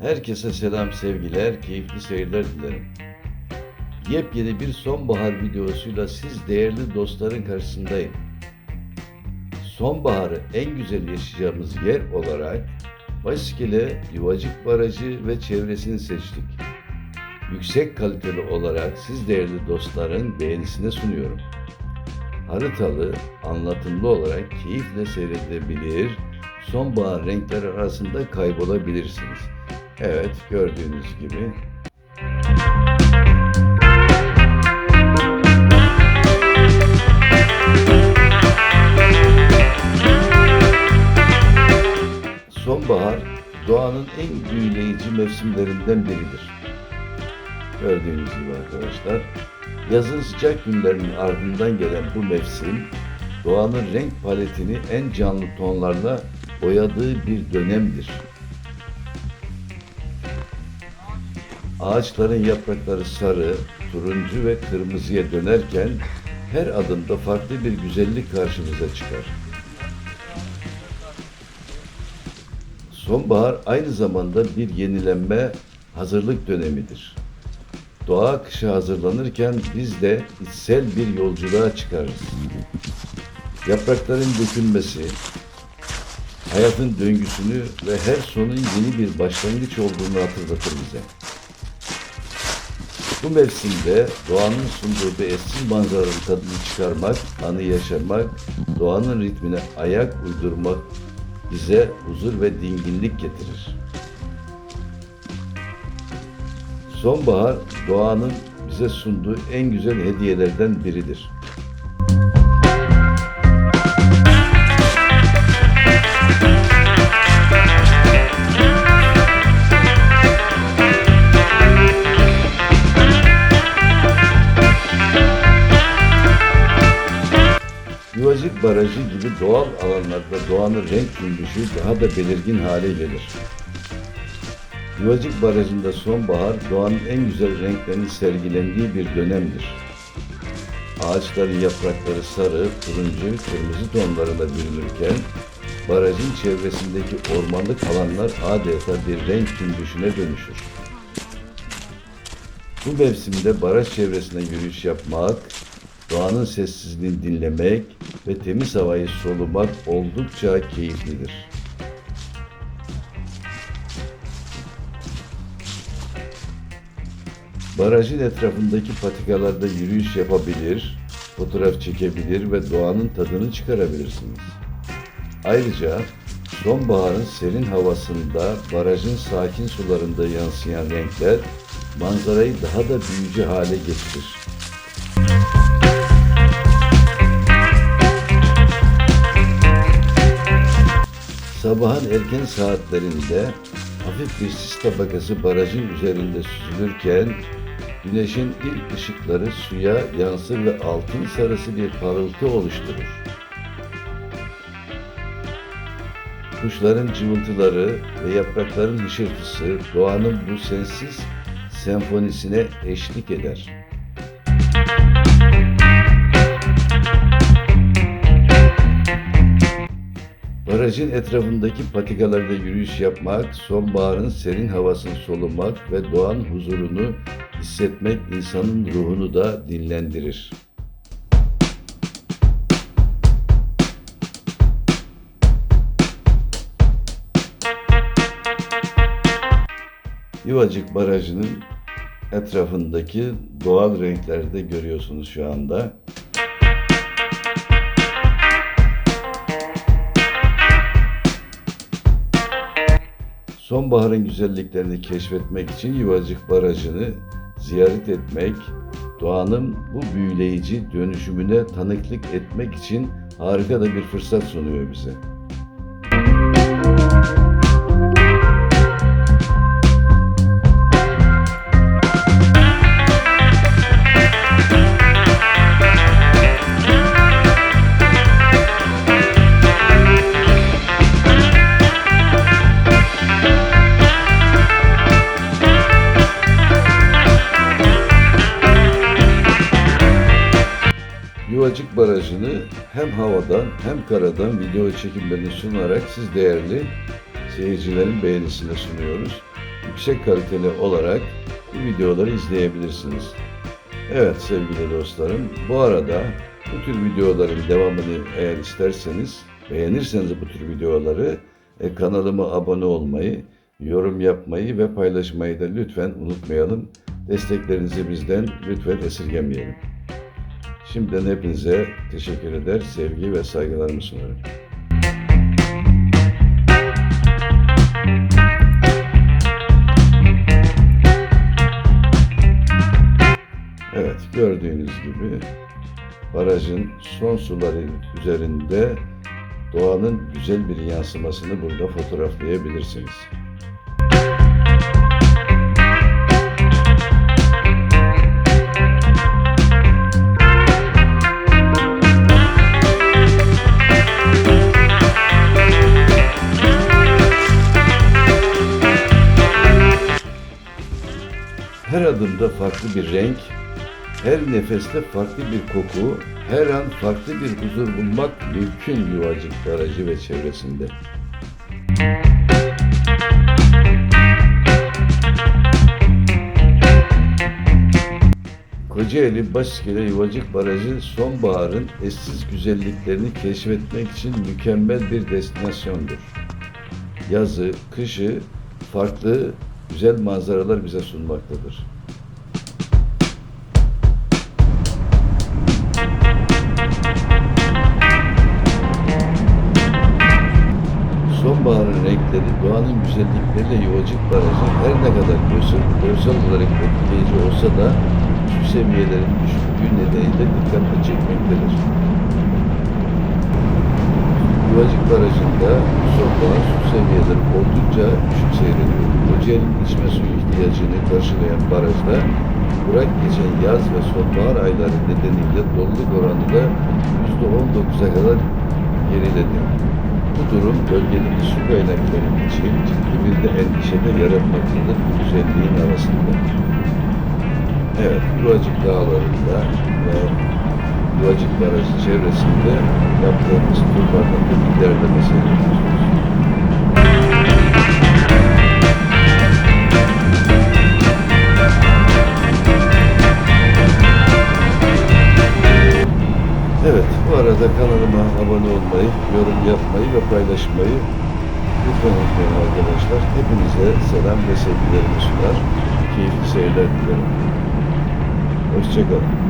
Herkese selam sevgiler, keyifli seyirler dilerim. Yepyeni bir sonbahar videosuyla siz değerli dostların karşısındayım. Sonbaharı en güzel yaşayacağımız yer olarak Baskele, Yuvacık Barajı ve çevresini seçtik. Yüksek kaliteli olarak siz değerli dostların beğenisine sunuyorum. Haritalı, anlatımlı olarak keyifle seyredebilir, sonbahar renkler arasında kaybolabilirsiniz. Evet, gördüğünüz gibi Sonbahar doğanın en büyüleyici mevsimlerinden biridir. Gördüğünüz gibi arkadaşlar, yazın sıcak günlerinin ardından gelen bu mevsim, doğanın renk paletini en canlı tonlarla boyadığı bir dönemdir. Ağaçların yaprakları sarı, turuncu ve kırmızıya dönerken her adımda farklı bir güzellik karşımıza çıkar. Sonbahar aynı zamanda bir yenilenme, hazırlık dönemidir. Doğa kışa hazırlanırken biz de içsel bir yolculuğa çıkarız. Yaprakların dökülmesi, hayatın döngüsünü ve her sonun yeni bir başlangıç olduğunu hatırlatır bize. Bu mevsimde doğanın sunduğu bir eski manzaranın tadını çıkarmak, anı yaşamak, doğanın ritmine ayak uydurmak bize huzur ve dinginlik getirir. Sonbahar doğanın bize sunduğu en güzel hediyelerden biridir. Yuvacık Barajı gibi doğal alanlarda doğanın renk cümbüşü daha da belirgin hale gelir. Yuvacık Barajı'nda sonbahar doğanın en güzel renklerinin sergilendiği bir dönemdir. Ağaçların yaprakları sarı, turuncu, kırmızı tonlarına bürünürken barajın çevresindeki ormanlık alanlar adeta bir renk cümbüşüne dönüşür. Bu mevsimde baraj çevresine yürüyüş yapmak, doğanın sessizliğini dinlemek ve temiz havayı solumak oldukça keyiflidir. Barajın etrafındaki patikalarda yürüyüş yapabilir, fotoğraf çekebilir ve doğanın tadını çıkarabilirsiniz. Ayrıca sonbaharın serin havasında barajın sakin sularında yansıyan renkler manzarayı daha da büyücü hale getirir. Sabahın erken saatlerinde hafif bir sis tabakası barajın üzerinde süzülürken güneşin ilk ışıkları suya yansır ve altın sarısı bir parıltı oluşturur. Kuşların cıvıltıları ve yaprakların hışırtısı doğanın bu sensiz senfonisine eşlik eder. Barajın etrafındaki patikalarda yürüyüş yapmak, sonbaharın serin havasını solumak ve doğanın huzurunu hissetmek insanın ruhunu da dinlendirir. Yuvacık Barajı'nın etrafındaki doğal renkleri de görüyorsunuz şu anda. Sonbaharın güzelliklerini keşfetmek için Yuvacık Barajı'nı ziyaret etmek, doğanın bu büyüleyici dönüşümüne tanıklık etmek için harika da bir fırsat sunuyor bize. Yuvacık Barajı'nı hem havadan hem karadan video çekimlerini sunarak siz değerli seyircilerin beğenisine sunuyoruz. yüksek kaliteli olarak bu videoları izleyebilirsiniz. Evet sevgili dostlarım, bu arada bu tür videoların devamını eğer isterseniz, beğenirseniz bu tür videoları e, kanalıma abone olmayı, yorum yapmayı ve paylaşmayı da lütfen unutmayalım. Desteklerinizi bizden lütfen esirgemeyelim. Şimdiden hepinize teşekkür eder, sevgi ve saygılarımı sunarım. Evet, gördüğünüz gibi barajın son suları üzerinde doğanın güzel bir yansımasını burada fotoğraflayabilirsiniz. Adımda farklı bir renk, her nefeste farklı bir koku, her an farklı bir huzur bulmak mümkün Yuvacık Barajı ve çevresinde. Kocaeli Başkale Yuvacık Barajı sonbaharın eşsiz güzelliklerini keşfetmek için mükemmel bir destinasyondur. Yazı, kışı farklı güzel manzaralar bize sunmaktadır. Sonbaharın renkleri, doğanın güzellikleriyle Yuvacık Barajı her ne kadar görsel, görsel olarak etkileyici olsa da su seviyelerin düşüklüğü nedeniyle dikkatle çekmektedir. Yuvacık Barajı'nda sonbahar su seviyeleri oldukça düşük seyrediyor. Kocaeli'nin içme suyu ihtiyacını karşılayan barajda kurak geçen yaz ve sonbahar ayları nedeniyle doluluk oranı da %19'a kadar geriledi. Bu durum bölgedeki su kaynakları için ciddi bir de endişe de yaratmaktadır bu güzelliğin arasında. Evet, Yuvacık Dağları'nda ve Yuvacık Barajı çevresinde yaptığımız turlardan da bir derleme seyrediyorsunuz. Seyirler dilerim. Hoşçakalın.